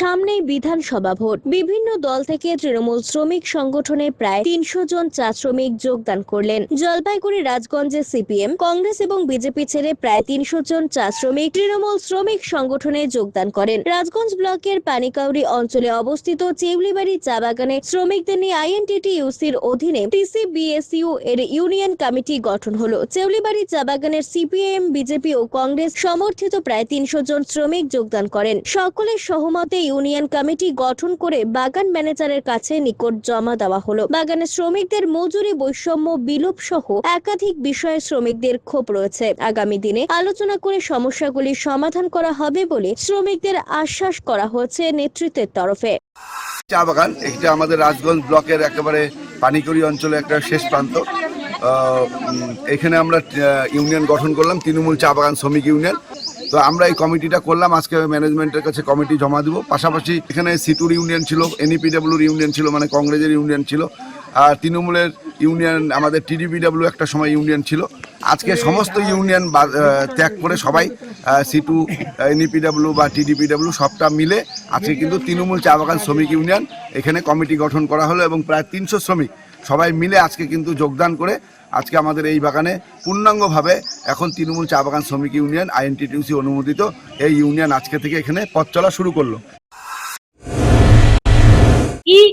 সামনেই বিধানসভা ভোট। বিভিন্ন দল থেকে তৃণমূল শ্রমিক সংগঠনে প্রায় তিনশো জন চা শ্রমিক যোগদান করলেন। জলপাইগুড়ি, রাজগঞ্জে সিপিএম, কংগ্রেস এবং বিজেপি ছেড়ে প্রায় তিনশো জন চা শ্রমিক তৃণমূল শ্রমিক সংগঠনে যোগদান করেন। রাজগঞ্জ ব্লকের পানিকাউরি অঞ্চলে অবস্থিত চেউলিবাড়ি চা বাগানে শ্রমিকদের নিয়ে আইএনটিটি ইউসির অধীনে টিসিবিএসইউ এর ইউনিয়ন কমিটি গঠন হলো। চেউলিবাড়ি চা বাগানের সিপিএম, বিজেপি ও কংগ্রেস সমর্থিত প্রায় তিনশো জন শ্রমিক যোগদান করেন। সকলের সহমতে ইউনিয়ন কমিটি গঠন করে বাগান ম্যানেজারের কাছে নিকট জমা দেওয়া হলো। বাগানের শ্রমিকদের মজুরি, বৈষম্য, বিলোপ সহ একাধিক বিষয়ে শ্রমিকদের ক্ষোভ রয়েছে। আগামী দিনে আলোচনা করে সমস্যাগুলি সমাধান করা হবে বলে শ্রমিকদের আশ্বাস করা হয়েছে নেতৃত্বের তরফে। চা বাগান, এটা আমাদের রাজগঞ্জ ব্লকের একেবারে পানিকড়ি অঞ্চলে একটা শেষ প্রান্ত। এখানে আমরা ইউনিয়ন গঠন করলাম, তৃণমূল চা বাগান শ্রমিক ইউনিয়ন। তো আমরা এই কমিটিটা করলাম। আজকে ম্যানেজমেন্টের কাছে কমিটি জমা দিব। পাশাপাশি এখানে সিটুর ইউনিয়ন ছিল, এনইপিডাব্লিউর ইউনিয়ন ছিল মানে কংগ্রেসের ইউনিয়ন ছিল। আর তৃণমূলের ইউনিয়ন, আমাদের টিডিপিডাব্লিউ একটা সময় ইউনিয়ন ছিল। আজকে সমস্ত ইউনিয়ন ত্যাগ করে সবাই সিটু এনইপিডাব্লিউ বা টিডিপিডাব্লিউ সবটা মিলে আজকে কিন্তু তৃণমূল চা বাগান শ্রমিক ইউনিয়ন এখানে কমিটি গঠন করা হলো এবং প্রায় তিনশো শ্রমিক সবাই মিলে আজকে কিন্তু যোগদান করে আজকে আমাদের এই বাগানে পূর্ণাঙ্গভাবে এখন তৃণমূল চা বাগান শ্রমিক ইউনিয়ন আইএনটিটিউসি অনুমোদিত এই ইউনিয়ন আজকে থেকে এখানে পথ চলা শুরু করল।